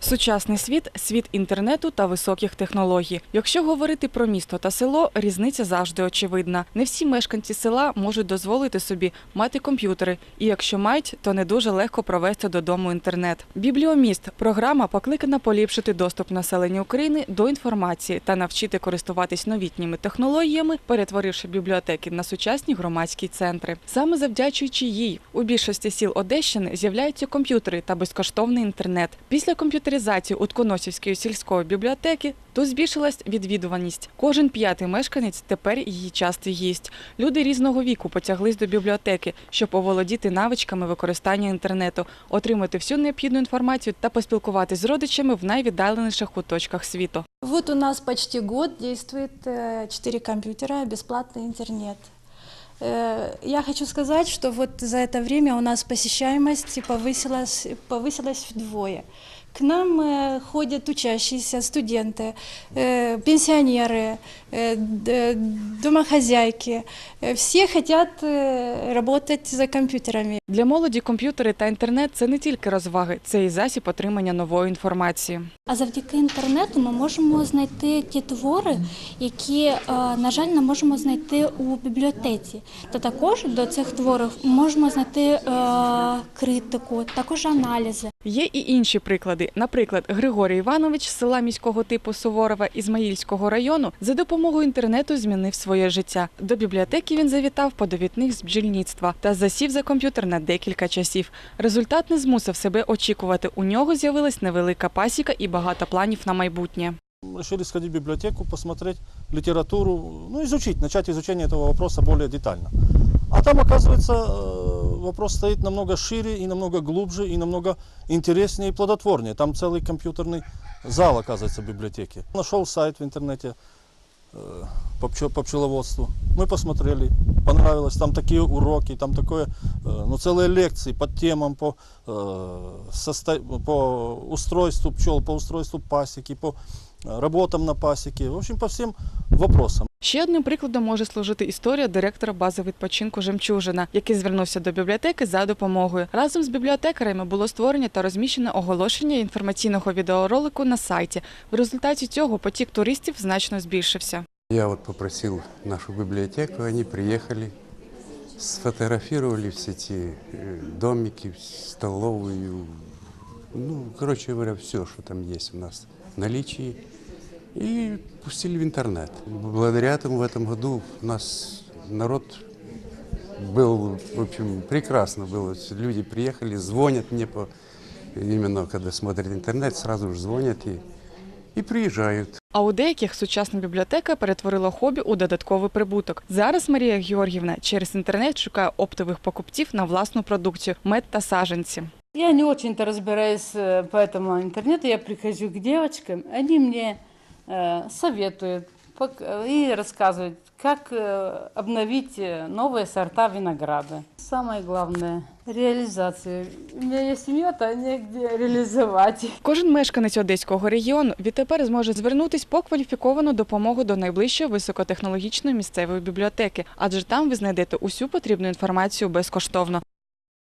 Сучасний світ світ інтернету та високих технологій. Якщо говорити про місто та село, різниця завжди очевидна. Не всі мешканці села можуть дозволити собі мати комп'ютери, і якщо мають, то не дуже легко провести додому інтернет. Бібліоміст програма покликана поліпшити доступ населення України до інформації та навчити користуватись новітніми технологіями, перетворивши бібліотеки на сучасні громадські центри. Саме завдячуючи їй, у більшості сіл Одещини з'являються комп'ютери та безкоштовний інтернет. Після комп'ютеризації Утконосівської сільської бібліотеки тут збільшилась відвідуваність. Кожен п'ятий мешканець тепер її частий гість. Люди різного віку потяглись до бібліотеки, щоб оволодіти навичками використання інтернету, отримати всю необхідну інформацію та поспілкуватись з родичами в найвіддаленіших куточках світу. Вот у нас почти год действует э, 4 компьютера, бесплатный интернет. Э, Я хочу сказать, что вот за это время у нас посещаемость повысилась, повысилась вдвое. К нам э, ходят учащиеся, студенты, э, пенсионеры, э, д- домохозяйки. Э, Все хотят э, работать за компьютерами. Для молоді комп'ютери та інтернет це не тільки розваги, це і засіб отримання нової інформації. А завдяки інтернету ми можемо знайти ті твори, які, е, на жаль, не можемо знайти у бібліотеці. Та також до цих творів можемо знайти е, критику, також аналізи. Є і інші приклади. Наприклад, Григорій Іванович з села міського типу Суворова Ізмаїльського району за допомогою інтернету змінив своє життя. До бібліотеки він завітав по довідних з бджільництва та засів за комп'ютер на декілька часів. Результат не змусив себе очікувати. У нього з'явилась невелика пасіка і багато планів на майбутнє. Решили сходить в библиотеку, посмотреть литературу, ну, изучить, начать изучение этого вопроса более детально. А там, оказывается, э, вопрос стоит намного шире и намного глубже, и намного интереснее и плодотворнее. Там целый компьютерный зал, оказывается, в библиотеке. Нашел сайт в интернете э, по, по пчеловодству. Мы посмотрели, понравилось. Там такие уроки, там такое, э, ну, целые лекции по темам, по, э, состо- по устройству пчел, по устройству пасеки, по э, работам на пасеке, в общем, по всем вопросам. Ще одним прикладом може служити історія директора бази відпочинку Жемчужина, який звернувся до бібліотеки за допомогою. Разом з бібліотекарями було створено та розміщено оголошення інформаційного відеоролику на сайті. В результаті цього потік туристів значно збільшився. Я вот попросил нашу библиотеку, они приехали, сфотографировали все эти э, домики, столовую, ну, короче говоря, все, что там есть у нас в наличии, и пустили в интернет. Благодаря этому в этом году у нас народ был, в общем, прекрасно было. Люди приехали, звонят мне по, именно когда смотрят интернет, сразу же звонят и, и приезжают. А у деяких сучасна бібліотека перетворила хобі у додатковий прибуток. Зараз Марія Георгівна через інтернет шукає оптових покупців на власну продукцію мед та саженці. Я не очень-то разбираюсь э, по этому интернету. Я прихожу к девочкам, они мне э, советуют пок- э, и рассказывают, как э, обновить э, новые сорта винограда. Самое главное – реализация. У меня есть семья-то негде реализовать. Кожен мешканець одеського регіону відтепер зможе звернутись по кваліфіковану допомогу до найближчої високотехнологічної місцевої бібліотеки, адже там ви знайдете усю потрібну інформацію безкоштовно.